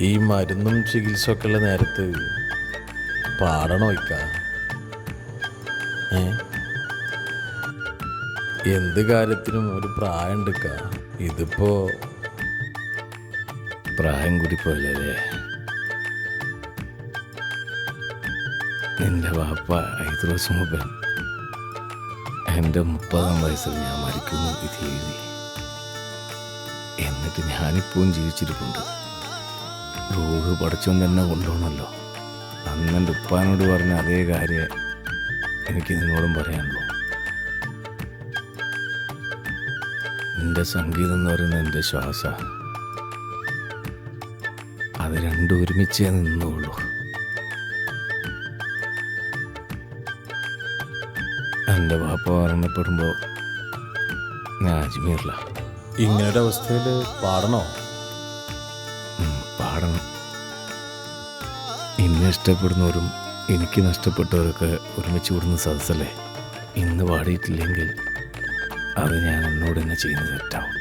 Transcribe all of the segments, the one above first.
ഈ മരുന്നും ചികിത്സയൊക്കെയുള്ള നേരത്ത് പാടണോ ഏ? എന്ത് കാര്യത്തിനും ഒരു പ്രായം എടുക്ക ഇതിപ്പോ പ്രായം കൂടി പോയല്ലേ നിന്റെ വാപ്പ ഐത് ദിവസം മുമ്പ് എന്റെ മുപ്പതാം വയസ്സിൽ ഞാൻ മരിക്കുന്നു വിധി എഴുതി. എന്നിട്ട് ഞാനിപ്പോഴും ജീവിച്ചിരിപ്പുണ്ട്. റൂഹ് പഠിച്ചോൻ തന്നെ കൊണ്ടുപോകണമല്ലോ അന്നെന്റെ ഉപ്പാനോട് പറഞ്ഞ അതേ കാര്യം എനിക്ക് നിന്നോടും പറയാനുള്ളൂ. എന്റെ സംഗീതം എന്ന് പറയുന്നത് എന്റെ ശ്വാസ അത് രണ്ടും ഒരുമിച്ചേ നിന്നുള്ളൂ. എന്റെ വാപ്പ മരണപ്പെടുമ്പോൾ ഞാൻ അജ്മീറില. ഇങ്ങനൊരു അവസ്ഥയിൽ പാടണോ? പാടണം. എന്നെ ഇഷ്ടപ്പെടുന്നവരും എനിക്ക് നഷ്ടപ്പെട്ടവരൊക്കെ ഒരുമിച്ച് കൂടുന്ന സദസ്സല്ലേ? ഇന്ന് പാടിയിട്ടില്ലെങ്കിൽ അത് ഞാൻ എന്നോട് തന്നെ ചെയ്യുന്നത് തെറ്റാവും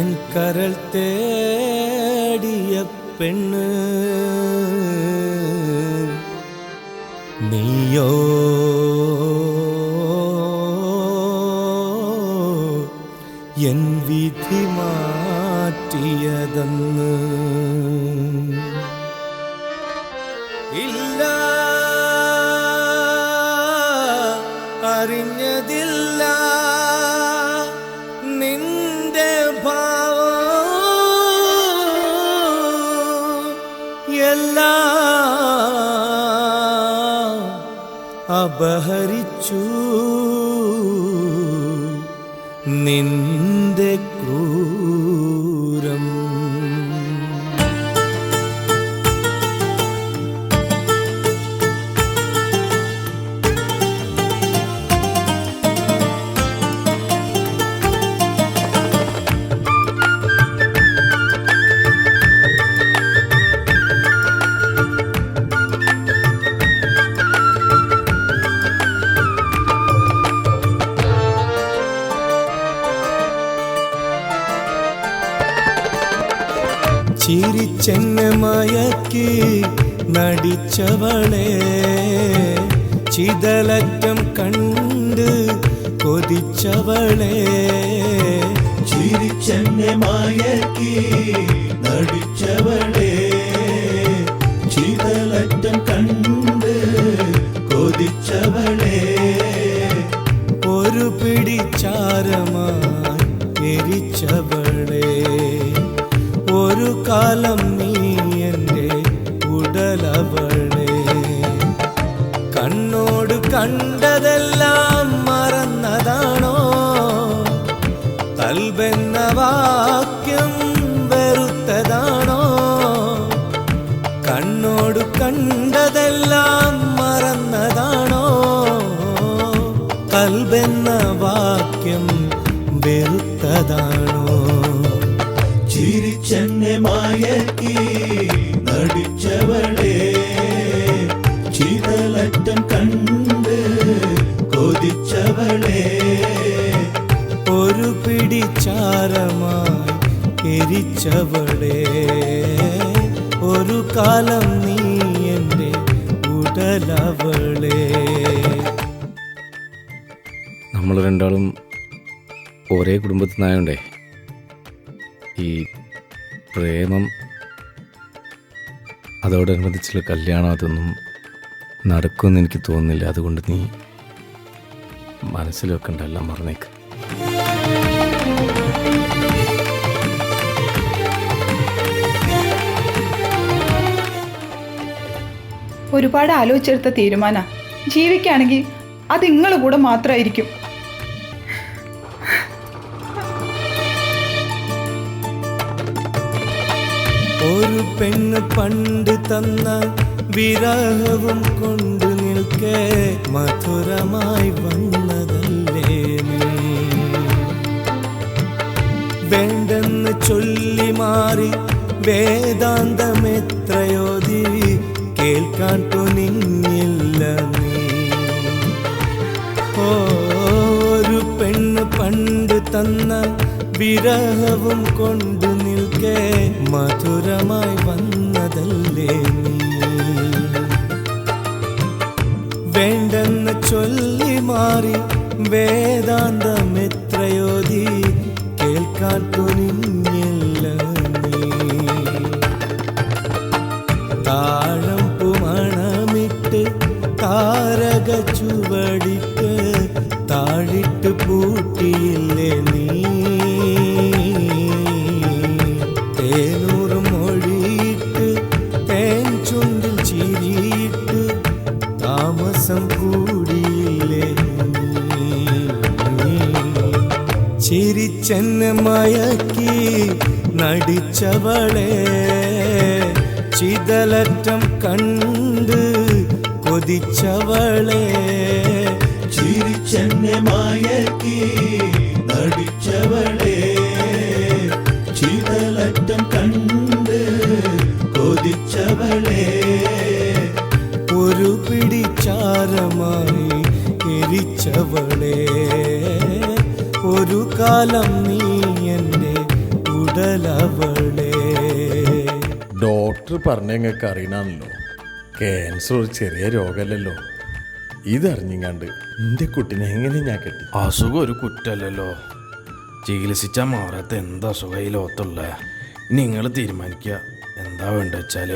എൻ കരൾ തേടിയ പെണ്ണ് നീയോ? എൻ വിധി മാറ്റിയതെന്ന് അപഹരിച്ചു. നിന്റെ ചിരിച്ചെന്നെ മയക്കി നടിച്ചവളെ. ചിതലറ്റം കണ്ട് കൊതിച്ചവളെ. ചിരിച്ചെന്നെ നടിച്ചവളെ. കണ്ടതെല്ലാം മറന്നതാണോ? കൽബെന്ന വാക്യം വെറുത്തതാണോ? കണ്ണോട് കണ്ടതെല്ലാം മറന്നതാണോ? കൽബെന്ന വാക്യം വെറുത്തതാണോ? ചിരിച്ചെന്നെ മയക്കി എരിച്ചവളെ ഒരു കാലം നീ എന്റെ ഉടലവളെ. നമ്മൾ രണ്ടാളും ഒരേ കുടുംബത്തിൽ നിന്നായോണ്ടേ ഈ പ്രേമം അതോടനുബന്ധിച്ചുള്ള കല്യാണം അതൊന്നും നടക്കുമെന്ന് എനിക്ക് തോന്നുന്നില്ല. അതുകൊണ്ട് നീ മനസ്സിൽ വെക്കണ്ട എല്ലാം മറന്നേക്ക്. ഒരുപാട് ആലോചിച്ചെടുത്ത തീരുമാന. ജീവിക്കുകയാണെങ്കിൽ അത് നിങ്ങൾ കൂടെ മാത്രമായിരിക്കും ഒരു പെണ്ണ് പണ്ട് തന്ന വിരഹവും കൊണ്ട് നിൽക്കേ മധുരമായി വന്നതല്ലേ വേണ്ടെന്ന് ചൊല്ലി മാറി വേദാന്തമെത്രയോതി കേൾക്കാൻ തുനിഞ്ഞില്ല ഒരു പെണ്ണ് പണ്ട് തന്ന വിരഹവും കൊണ്ടു നിൽക്കെ മധുരമായി വന്നതല്ലേ നീ. വേണ്ടെന്ന് ചൊല്ലി മാറി വേദാന്തം എത്രയോതി കേൾക്കാൻ തുനിഞ്ഞില്ല താഴം ചിരിച്ചെന്നെ മയക്കി നടിച്ചവളെ. ചിതലറ്റം കണ്ട് കൊതിച്ചവളെ. ചിരിച്ചെന്നെ മയക്കി നടിച്ചവളെ. ചിതലറ്റം കണ്ട് കൊതിച്ചവളെ. ഒരു പിടിച്ചാരമായി എരിച്ചവളെ. ഒരു കാലം നീ എന്റെ ഉടലവളെ. ഡോക്ടർ പറഞ്ഞങ്ങൾക്ക് അറിയണമല്ലോ ക്യാൻസർ ഒരു ചെറിയ രോഗമല്ലല്ലോ. ഇതറിഞ്ഞിങ്ങാണ്ട് എന്റെ കുട്ടിനെ എങ്ങനെ ഞാൻ കെട്ടി? അസുഖം ഒരു കുറ്റല്ലല്ലോ ചികിത്സിച്ചാൽ മാറാത്ത എന്താ അസുഖം ഈ ലോകത്തുള്ള? നിങ്ങൾ തീരുമാനിക്കുക എന്താ വേണ്ട വെച്ചാൽ?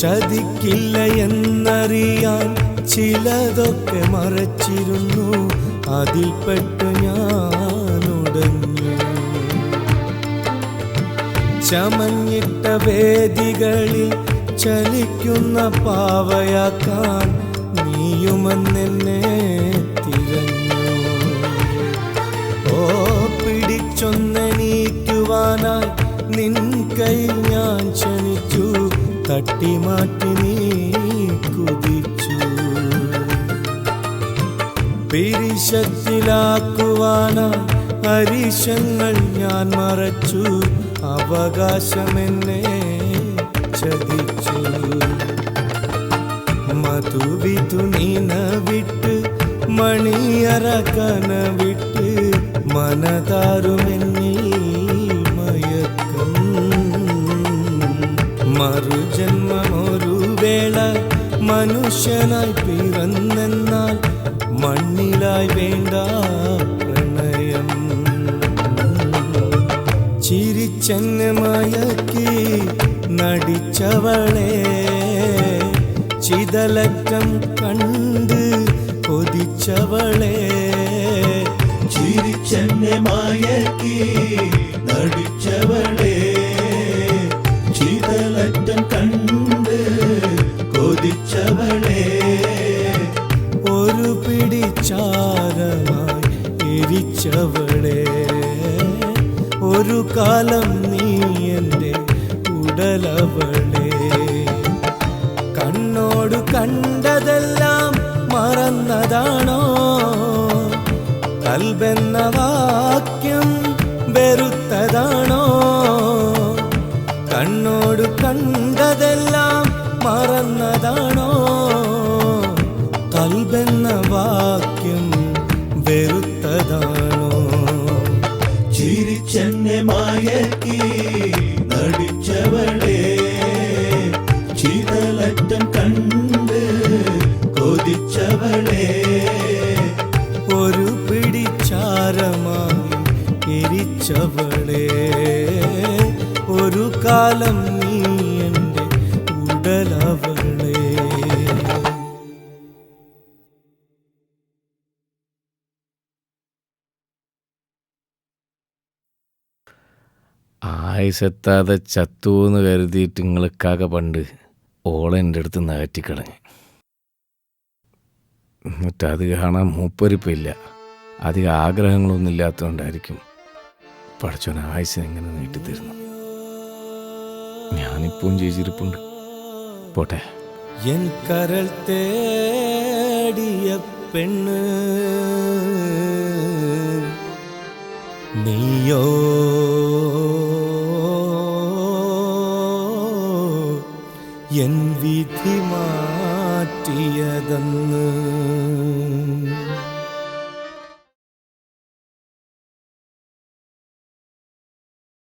ചതിക്കില്ല എന്നറിയാൻ ചിലതൊക്കെ മറച്ചിരുന്നു. അതിൽപ്പെട്ട് ഞാനുടഞ്ഞു. ചമഞ്ഞിട്ട വേദികളിൽ ചലിക്കുന്ന പാവയാക്കാൻ നീയുമെന്നെന്നെ തിരഞ്ഞു. ഓ പിടിച്ചൊന്നെണീക്കുവാനായി നിൻ കൈ ഞാൻ ക്ഷണിച്ചു. തട്ടിമാറ്റി നീ കുതിച്ചു. പിരിശത്തിലാക്കുവാന പരിശങ്ങൾ ഞാൻ മറച്ചു. അവകാശമെന്നെ ചതിച്ചു. മധുവിധു നീന വിട്ട് മണിയറ കന വിട്ട് മനതാരുമെന്നിൽ മറുജന്മമൊരു വേള മനുഷ്യനായി പിറന്നെന്നാൽ മണ്ണിലായി വേണ്ട പ്രണയം. ചിരിച്ചെന്നെ മയക്കി നടിച്ചവളെ ചിതലറ്റം കണ്ട് കൊതിച്ചവളെ ചിരിച്ചെന്നെ മയക്കി നടിച്ചവളെ കൊതിച്ചവളെ ഒരു പിടിച്ചാരമായി എരിച്ചവളെ. ഒരു കാലം നീ എന്റെ ഉടലവളെ. കണ്ണോട് കണ്ടതെല്ലാം മറന്നതാണോ? കൽബെന്ന വാക്യം വെറുത്തതാണോ? കണ്ണോട് കണ്ടതെല്ലാം മറന്നതാണോ? കൽബെന്ന വാക്യം വെറുത്തതാണോ? ചിരിച്ചെന്നെ മായക്കി നടിച്ചവളെ ചിതലറ്റം കണ്ട് കൊതിച്ചവളെ. ഒരു പിടിച്ചാരമായി എരിച്ചവളെ ഒരു കാലം നീ ആയുസെത്താതെ ചത്തുവെന്ന് കരുതിയിട്ട് നിങ്ങൾക്കാകെ പണ്ട് ഓളെ എന്റെ അടുത്ത് എന്നിട്ട് അത് കാണാൻ മൂപ്പരിപ്പില്ല. അധികം ആഗ്രഹങ്ങളൊന്നും ഇല്ലാത്തതുകൊണ്ടായിരിക്കും പഠിച്ചോൻ ആയുസ് എങ്ങനെ നീട്ടിത്തരുന്നു ഞാനിപ്പോഴും ചേച്ചിരിപ്പുണ്ട് പോട്ടെ. എൻ കരൾ തേടിയ പെണ്ണ് നീയോ എൻ വിധി മാറ്റിയതെന്ന്